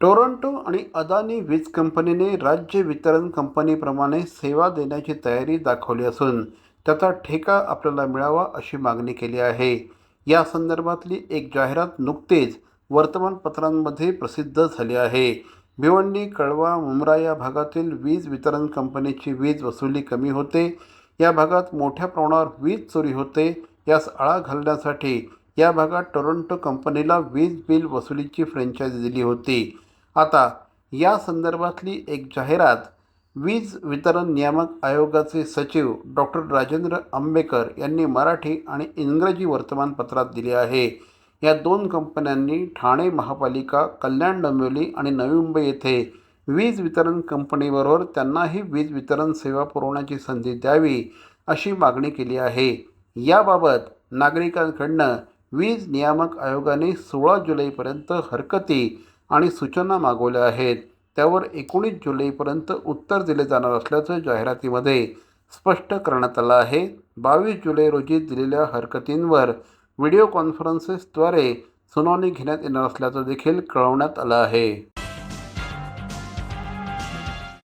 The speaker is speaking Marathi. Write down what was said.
टोरंटो आणि अदानी वीज कंपनीने राज्य वितरण कंपनीप्रमाणे सेवा देण्याची तयारी दाखवली असून त्याचा ठेका आपल्याला मिळावा अशी मागणी केली आहे. या संदर्भातली एक जाहिरात नुकतीच वर्तमानपत्रांमध्ये प्रसिद्ध झाली आहे. भिवंडी कळवा मुंब्रा या भागातील वीज वितरण कंपनीची वीज वसुली कमी होते. या भागात मोठ्या प्रमाणावर वीज चोरी होते. यास आळा घालण्यासाठी या भागात टोरंटो कंपनीला वीज बिल वसुलीची फ्रँचायझी दिली होती. आता या संदर्भातली एक जाहिरात वीज वितरण नियामक आयोगाचे सचिव डॉक्टर राजेंद्र आंबेकर यांनी मराठी आणि इंग्रजी वर्तमानपत्रात दिली आहे. या दोन कंपन्यांनी ठाणे महापालिका कल्याण डोंबिवली आणि नवी मुंबई येथे वीज वितरण कंपनीबरोबर त्यांनाही वीज वितरण सेवा पुरवण्याची संधी द्यावी अशी मागणी केली आहे. याबाबत नागरिकांकडनं वीज नियामक आयोगाने सोळा जुलैपर्यंत हरकती आणि सूचना मागवल्या आहेत. त्यावर एकोणीस जुलैपर्यंत उत्तर दिले जाणार असल्याचं जाहिरातीमध्ये स्पष्ट करण्यात आलं आहे. बावीस जुलै रोजी दिलेल्या हरकतींवर व्हिडिओ कॉन्फरन्सेसद्वारे सुनावणी घेण्यात येणार असल्याचं देखील कळवण्यात आलं आहे.